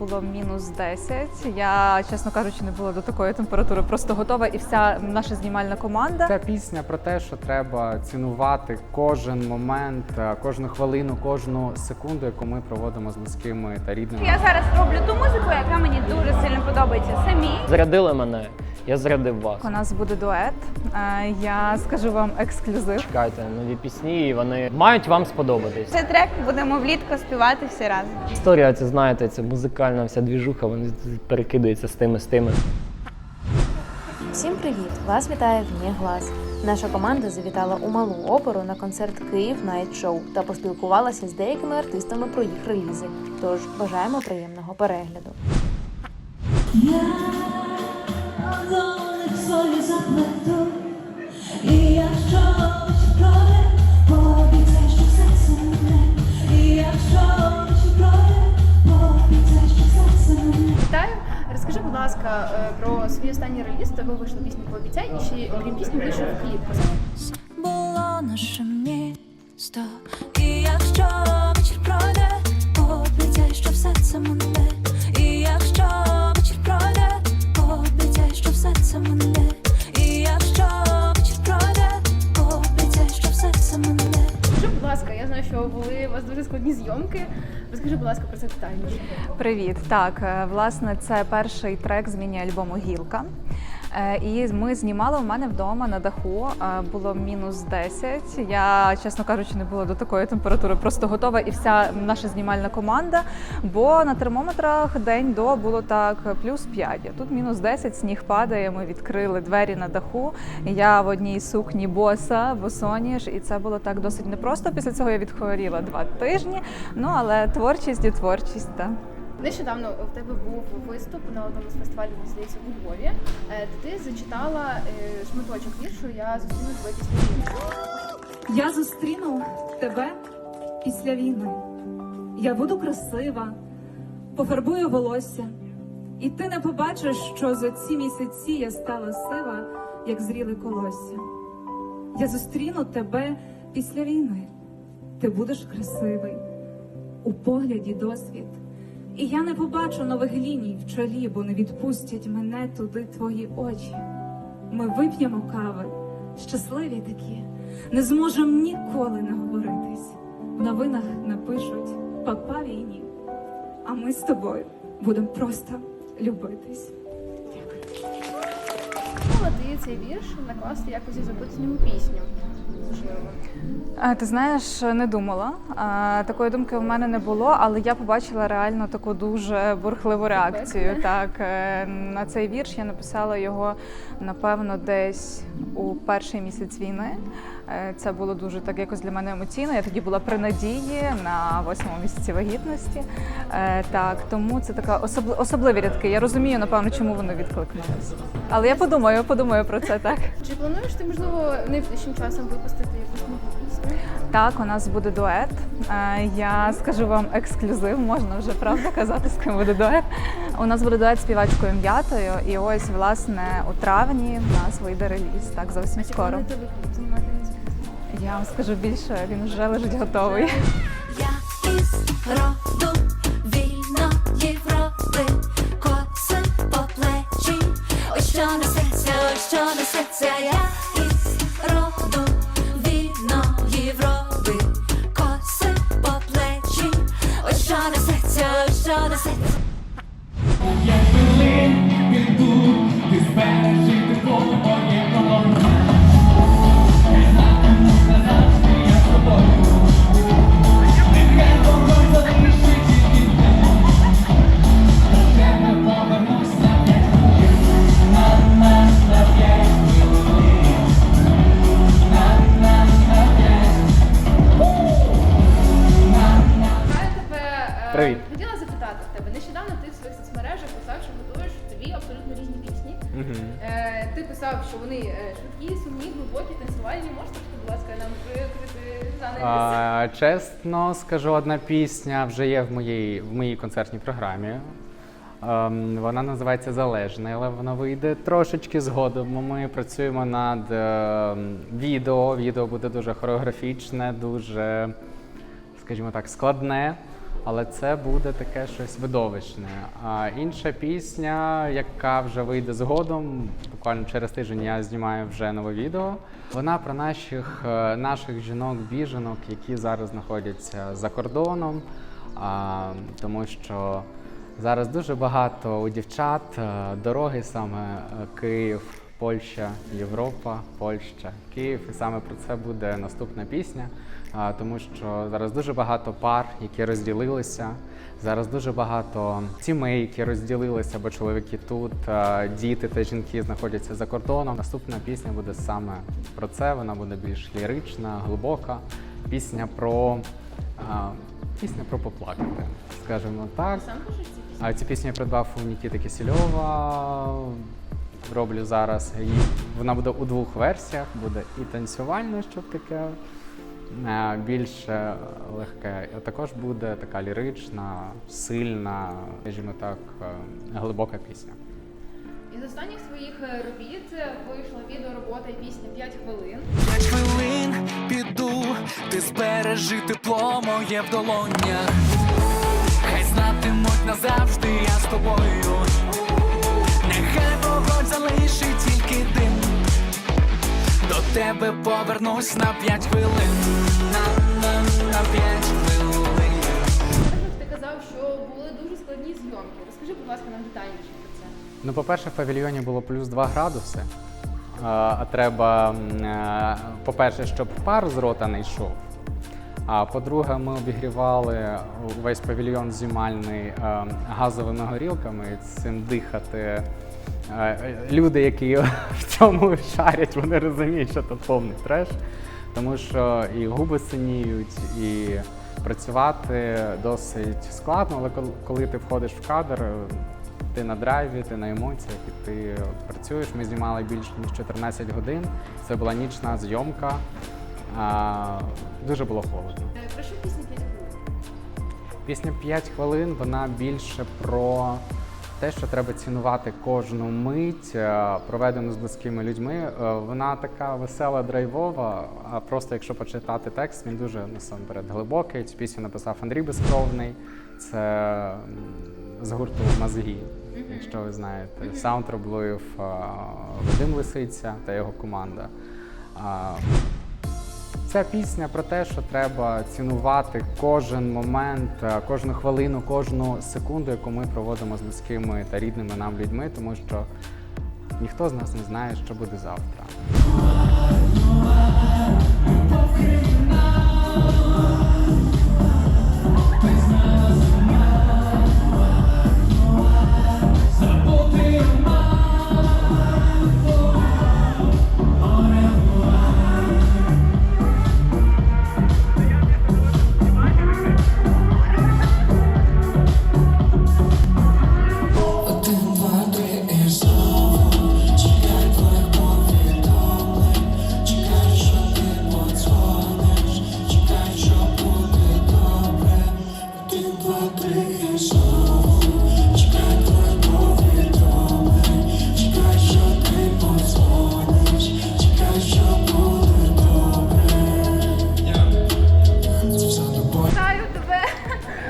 Було мінус 10. Я, чесно кажучи, не була до такої температури просто готова, і вся наша знімальна команда. Ця пісня про те, що треба цінувати кожен момент, е, кожну хвилину, кожну секунду, яку ми проводимо з близькими та рідними. Я зараз роблю ту музику, яка мені дуже сильно подобається самі. Зарядили мене, я зарядив вас. У нас буде дует. Е, Я скажу вам ексклюзив. Чекайте, нові пісні, і вони мають вам сподобатись. Цей трек будемо влітку співати всі разом. Історія, це знаєте, це музикальна вся двіжуха, вони перекидаються з тими з тими. Всім привіт! Вас вітає Вні Глас. Наша команда завітала у малу оперу на концерт Київ Найт Шоу та поспілкувалася з деякими артистами про їх релізи. Тож бажаємо приємного перегляду. Я ласка, е, про свій останній реліз. Тебе вийшла пісня «Пообіцяй» і ще окрім пісні вийшов кліп. було наше місто. І якщо вечір пройде, пообіцяй, що все це мене. І якщо вечір пройде, пообіцяй, що все це мене. Були у вас дуже складні зйомки. Розкажи, будь ласка, про це питання. Привіт. Так, е, власне, це перший трек з міні-альбому Гілка. Е, І ми знімали у мене вдома на даху. Е, Було мінус 10. Я, чесно кажучи, не була до такої температури просто готова, і вся наша знімальна команда. Бо на термометрах день до було так плюс 5. А тут мінус 10, сніг падає. Ми відкрили двері на даху. Я в одній сукні боса, босоніж, і це було так досить непросто. Після цього я відхворіла два тижні. Ну але творчість і творчість. Та. Нещодавно в тебе був виступ на одному з фестивалів, здається, у Львові. Е, Ти зачитала е, шматочок віршу Я зустріну тебе після війни. Я зустріну тебе після війни. Я буду красива, пофарбую волосся, і ти не побачиш, що за ці місяці я стала сива, як зріле колосся. Я зустріну тебе після війни. Ти будеш красивий, у погляді досвід. І я не побачу нових ліній в чолі, бо не відпустять мене туди твої очі. Ми вип'ємо кави, щасливі такі, не зможемо ніколи наговоритись. В новинах напишуть папа війні, а ми з тобою будемо просто любитись. Думала ти цей вірш накласти якось і зробити з пісню. Ти знаєш, не думала. Такої думки в мене не було, але я побачила реально таку дуже бурхливу реакцію. Так е, на цей вірш я написала його напевно десь у перший місяць війни. Е, Це було дуже так якось для мене емоційно. Я тоді була при надії на восьмому місяці вагітності. Е, Так, тому це така особли- особливі рядки. Я розумію, напевно, чому вони відкликнулися. Але я подумаю, подумаю про це так. Чи плануєш ти, можливо, найближчим часом випустити якусь нову пісню? Так, у нас буде дует. Е, Я скажу вам ексклюзив, можна вже правда казати, з ким буде дует. У нас буде дует з співачкою м'ятою, і ось власне у травні в нас вийде реліз. Так, зовсім Чи скоро. Я вам скажу більше, він вже лежить готовий. Я із роду вільної Європи, коси по плечі, ось що несеться, ось що несеться, я із роду вільної Європи, коси по плечі, ось що несеться, ось що несеться. Знаю чесно скажу, одна пісня вже є в моїй, в моїй концертній програмі. Ем, вона називається Залежний, але вона вийде трошечки згодом. Ми працюємо над ем, відео. Відео буде дуже хореографічне, дуже, скажімо так, складне. Але це буде таке щось видовищне. А інша пісня, яка вже вийде згодом, буквально через тиждень я знімаю вже нове відео. Вона про наших, е, наших жінок-біженок, які зараз знаходяться за кордоном, а, тому що зараз дуже багато у дівчат е, дороги саме е, Київ. Польща, Європа, Польща, Київ, і саме про це буде наступна пісня. Тому що зараз дуже багато пар, які розділилися. Зараз дуже багато сімей, які розділилися, бо чоловіки тут, діти та жінки знаходяться за кордоном. Наступна пісня буде саме про це. Вона буде більш лірична, глибока. Пісня про пісня про поплакати, скажімо так. Пишеш ці пісні? А я придбав у Нікіти Кисельова. Роблю зараз. її. Вона буде у двох версіях. Буде і танцювальне, щоб таке е, більш е, легке. А також буде така лірична, сильна, скажімо так, е, глибока пісня. Із останніх своїх е, робіт вийшла відеоробота і пісня 5 хвилин. П'ять хвилин піду, ти збережи тепло моє в долонях. Хай знатимуть назавжди я з тобою. До тебе повернусь на п'ять хвилин. На, на, на п'ять хвилин. Також ти казав, що були дуже складні зйомки. Розкажи, будь ласка, нам детальніше про це. Ну, по-перше, в павільйоні було плюс 2 градуси. А треба, е, по-перше, щоб пар з рота не йшов. А по-друге, ми обігрівали весь павільйон знімальний е, газовими горілками, цим дихати. Люди, які в цьому шарять, вони розуміють, що це повний треш, тому що і губи синіють, і працювати досить складно, але коли ти входиш в кадр, ти на драйві, ти на емоціях і ти працюєш. Ми знімали більше ніж 14 годин. Це була нічна зйомка. А, дуже було холодно. Е, Про що пісня 5 хвилин? Пісня 5 хвилин вона більше про те, що треба цінувати кожну мить, е, проведену з близькими людьми. Е, Вона така весела, драйвова. А просто якщо почитати текст, він дуже насамперед глибокий. Цю пісню написав Андрій Безкровний. Це з гурту Мазгі, якщо ви знаєте. Саунд робив е, Вадим Лисиця та його команда. Ця пісня про те, що треба цінувати кожен момент, е, кожну хвилину, кожну секунду, яку ми проводимо з близькими та рідними нам людьми, тому що ніхто з нас не знає, що буде завтра.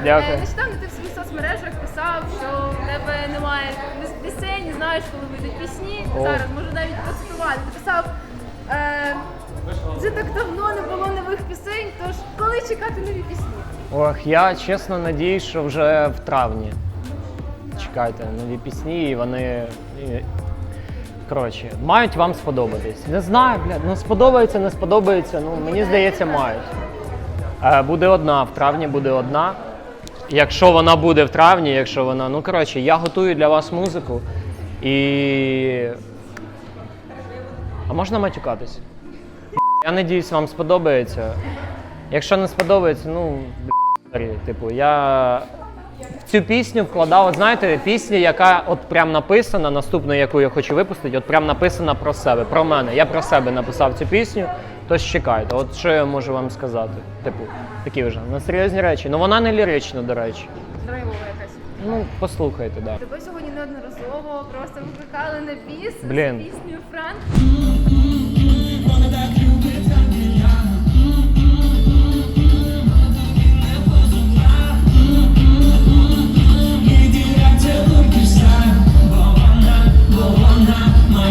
Дякую. Е, Нещодавно ти в своїх соцмережах писав, що в тебе немає пісень, не знаєш, коли вийдуть пісні. О. Зараз можу навіть процитувати. Ти писав, е, вже так давно не було нових пісень, тож коли чекати нові пісні? Ох, я чесно надіюсь, що вже в травні. Чекайте, нові пісні, і вони. і- Коротше, мають вам сподобатись. Не знаю, блядь, ну сподобається, не сподобається. Ну мені здається, мають. Е, буде одна, в травні буде одна. Якщо вона буде в травні, якщо вона. Ну коротше, я готую для вас музику і. А можна матюкатись? Я надіюсь, вам сподобається. Якщо не сподобається, ну типу, я в цю пісню вкладав, от знаєте, пісня, яка от прям написана, наступну, яку я хочу випустити, от прям написана про себе, про мене. Я про себе написав цю пісню, Тож чекайте, от що я можу вам сказати. Типу, такі вже на серйозні речі. Ну вона не лірична, до речі. Драйвова якась. Ну, послухайте, да. Тебе сьогодні неодноразово просто викликали на біс Блін. з піснею Франк.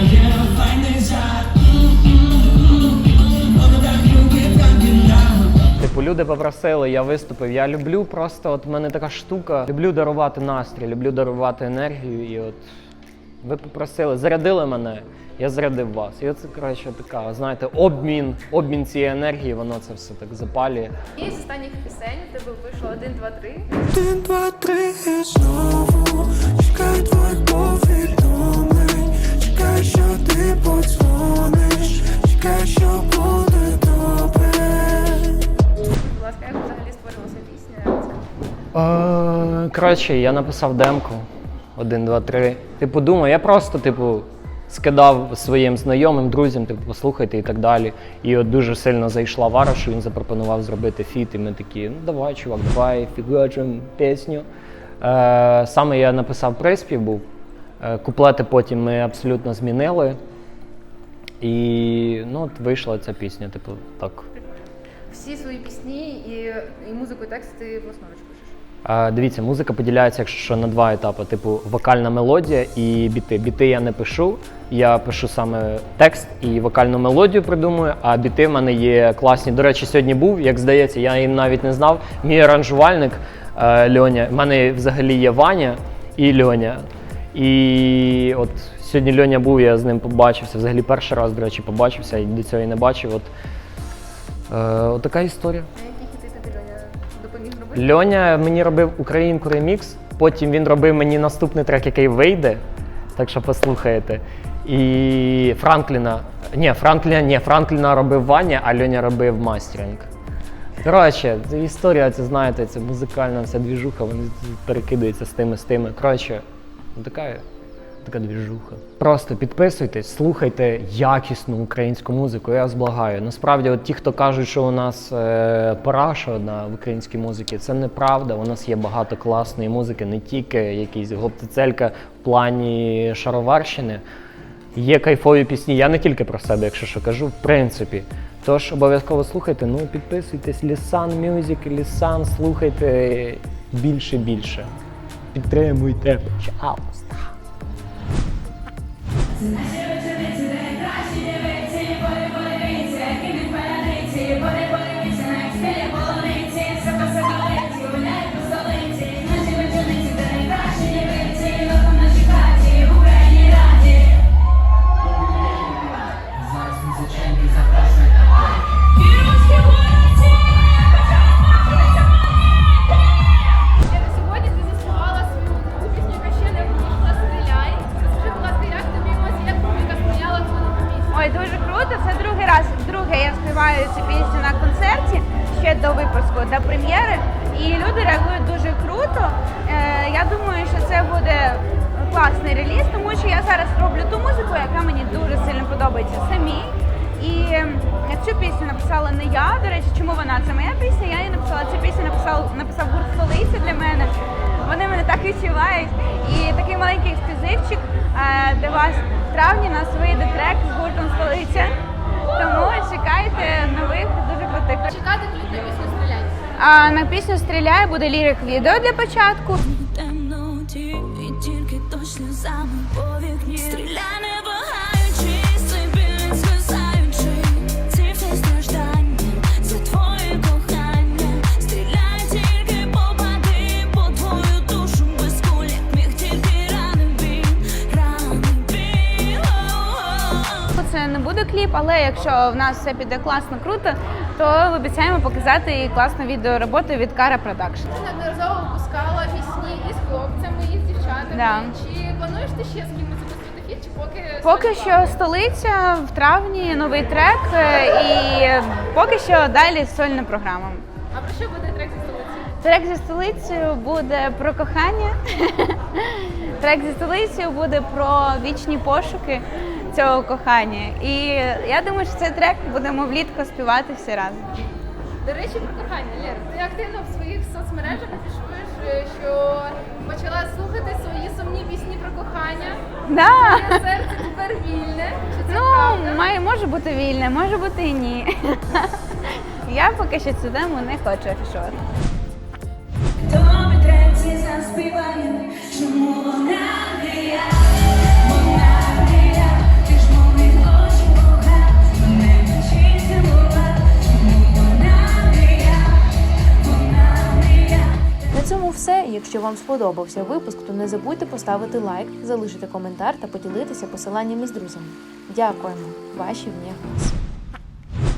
Yeah. Попросили, я виступив. Я люблю просто, от в мене така штука. Люблю дарувати настрій, люблю дарувати енергію. І от ви попросили, зарядили мене, я зарядив вас. І оце, коротше, така, знаєте, обмін, обмін цієї енергії, воно це все так запалює. І з останніх пісень у тебе вийшло 1, 2, 3. Один, два, три і знову Чекаю твоїх повідомлень Чекаю, що ти подзвониш Коротше, я написав демку. Один, два, три. Типу, думаю, я просто, типу, скидав своїм знайомим, друзям, типу, послухайте і так далі. І от дуже сильно зайшла Варош, і він запропонував зробити фіт, і ми такі, ну давай, чувак, давай, фігачим пісню. Е, саме я написав приспів був. Е, куплети потім ми абсолютно змінили. І ну, от вийшла ця пісня, типу, так. Всі свої пісні і, і музику, і текст ти власноруч пишеш. Дивіться, музика поділяється, якщо що, на два етапи: типу вокальна мелодія і біти. Біти я не пишу. Я пишу саме текст і вокальну мелодію придумую, а біти в мене є класні. До речі, сьогодні був, як здається, я їм навіть не знав. Мій аранжувальник е, Льоня. В мене взагалі є Ваня і Льоня. І от сьогодні Льоня був, я з ним побачився. Взагалі перший раз, до речі, побачився і до цього і не бачив. От, е, от така історія. Льоня мені робив Українку ремікс, потім він робив мені наступний трек, який вийде. Так що послухаєте. І Франкліна. Ні, Франкліна, ні, Франкліна робив Ваня, а Льоня робив мастеринг. Коротше, історія, це знаєте, це музикальна вся двіжуха, вони перекидаються з тими, з тими. Коротше, така, така двіжуха. Просто підписуйтесь, слухайте якісну українську музику, я вас благаю. Насправді, от ті, хто кажуть, що у нас е, параша одна в українській музиці, це неправда. У нас є багато класної музики, не тільки якісь гоптицелька в плані шароварщини. Є кайфові пісні. Я не тільки про себе, якщо що кажу, в принципі. Тож обов'язково слухайте, ну підписуйтесь, Лісан Music, Лісан, слухайте більше більше. Підтримуйте, пожалуйста. 嗯？Випуску, до прем'єри. І люди реагують дуже круто. Е, я думаю, що це буде класний реліз, тому що я зараз роблю ту музику, яка мені дуже сильно подобається самій. І цю пісню написала не я. До речі, чому вона? Це моя пісня. Я її написала. Цю пісню написав, написав гурт столиця для мене. Вони мене так відчувають. І такий маленький ексклюзивчик е, для вас в травні нас вийде трек з гуртом столиця. Тому чекайте нових дуже крутих. Чекати «Стріляй». А на пісню Стріляй буде лірик відео для початку. темноті і тільки точно по вікні Стріляй не вагаючи, собі не згасаючи Ці страждання, це твоє кохання Стріляй тільки попади по твою душу без куль міг тільки ранив він, ранив він. Це не буде кліп, але якщо в нас все піде класно, круто, то обіцяємо показати і класну відеороботу від Кара Продакшн. Неодноразово випускала пісні і з хлопцями, і з дівчатами. Да. Чи плануєш ти ще з кимось запустити фіт, чи поки Поки що столиця в травні новий трек, е, і поки що далі сольна програма. А про що буде трек зі столиці? Трек зі столицею буде про кохання. Трек зі столицею буде про вічні пошуки цього кохання. І я думаю, що цей трек будемо влітку співати всі разом. До речі, про кохання, Лера, ти активно в своїх соцмережах афішуєш, е, що почала слухати свої сумні пісні про кохання. Да. Твоє серце тепер вільне. Чи це Ну, правда? має, може бути вільне, може бути і ні. Я поки що цю тему не хочу афішувати. Тобі треці заспіває, чому вона не я, все. Якщо вам сподобався випуск, то не забудьте поставити лайк, залишити коментар та поділитися посиланнями з друзями. Дякуємо, ваші вні глас.